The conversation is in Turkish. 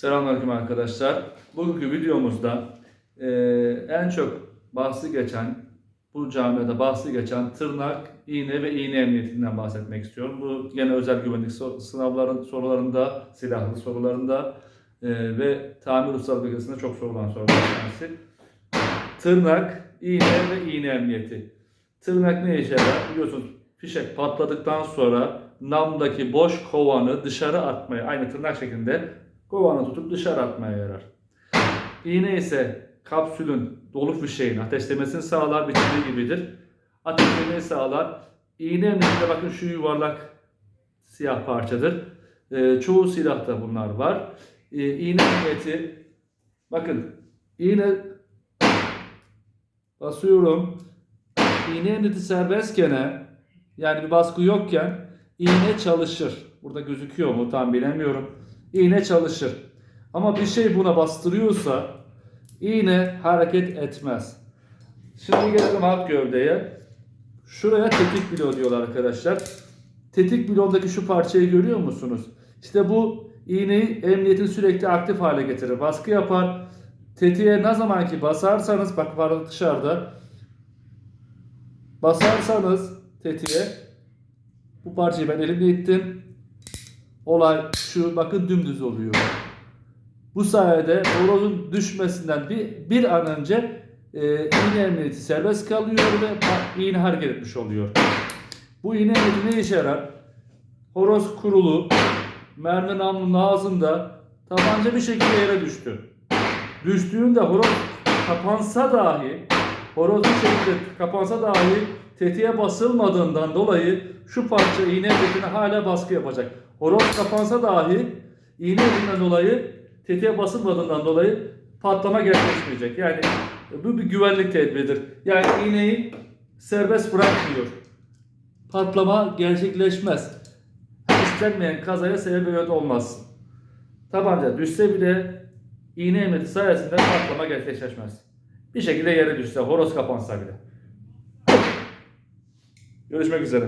Selamünaleyküm arkadaşlar. Bugünkü videomuzda eee, en çok bahsi geçen, bu camiada bahsi geçen tırnak, iğne ve iğne emniyetinden bahsetmek istiyorum. Bu yine özel güvenlik sınavların sorularında, silahlı sorularında eee, ve tamir ustalık bölgesinde çok sorulan sorular tanesi. Tırnak, iğne ve iğne emniyeti. Tırnak ne işe yarar? Biliyorsunuz fişek patladıktan sonra namdaki boş kovanı dışarı atmaya, aynı tırnak şeklinde kovanı tutup dışarı atmaya yarar. İğne ise kapsülün dolu fişeğin ateşlemesini sağlar, biçimli gibidir. Ateşlemeyi sağlar. İğne emniyetinde bakın şu yuvarlak siyah parçadır. Ee, çoğu silahta bunlar var. Ee, iğne emniyeti bakın iğne basıyorum. İğne emniyeti serbestken yani bir baskı yokken iğne çalışır. Burada gözüküyor mu tam bilemiyorum. İğne çalışır. Ama bir şey buna bastırıyorsa iğne hareket etmez. Şimdi gelelim alt gövdeye. Şuraya tetik bilo diyorlar arkadaşlar. Tetik bilondaki şu parçayı görüyor musunuz? İşte bu iğneyi emniyetin sürekli aktif hale getirir. Baskı yapar. Tetiğe ne zaman ki basarsanız bak pardon dışarıda basarsanız tetiğe bu parçayı ben elimle ittim. Olay şu bakın dümdüz oluyor. Bu sayede horozun düşmesinden bir, bir an önce e, iğne emniyeti serbest kalıyor ve iğne hareket etmiş oluyor. Bu iğne emniyeti ne işe yarar? Horoz kurulu, mermi namlunun ağzında tabanca bir şekilde yere düştü. Düştüğünde horoz kapansa dahi horoz bir şekilde kapansa dahi tetiğe basılmadığından dolayı şu parça iğne emniyetine hala baskı yapacak. Horoz kapansa dahi iğne emniyetinden dolayı tetiğe basılmadığından dolayı patlama gerçekleşmeyecek. Yani bu bir güvenlik tedbiridir. Yani iğneyi serbest bırakmıyor. Patlama gerçekleşmez. İstenmeyen kazaya sebebiyet olmaz. Tabanca düşse bile iğne emniyeti sayesinde patlama gerçekleşmez. Bir şekilde yere düşse, horoz kapansa bile. Görüşmek üzere.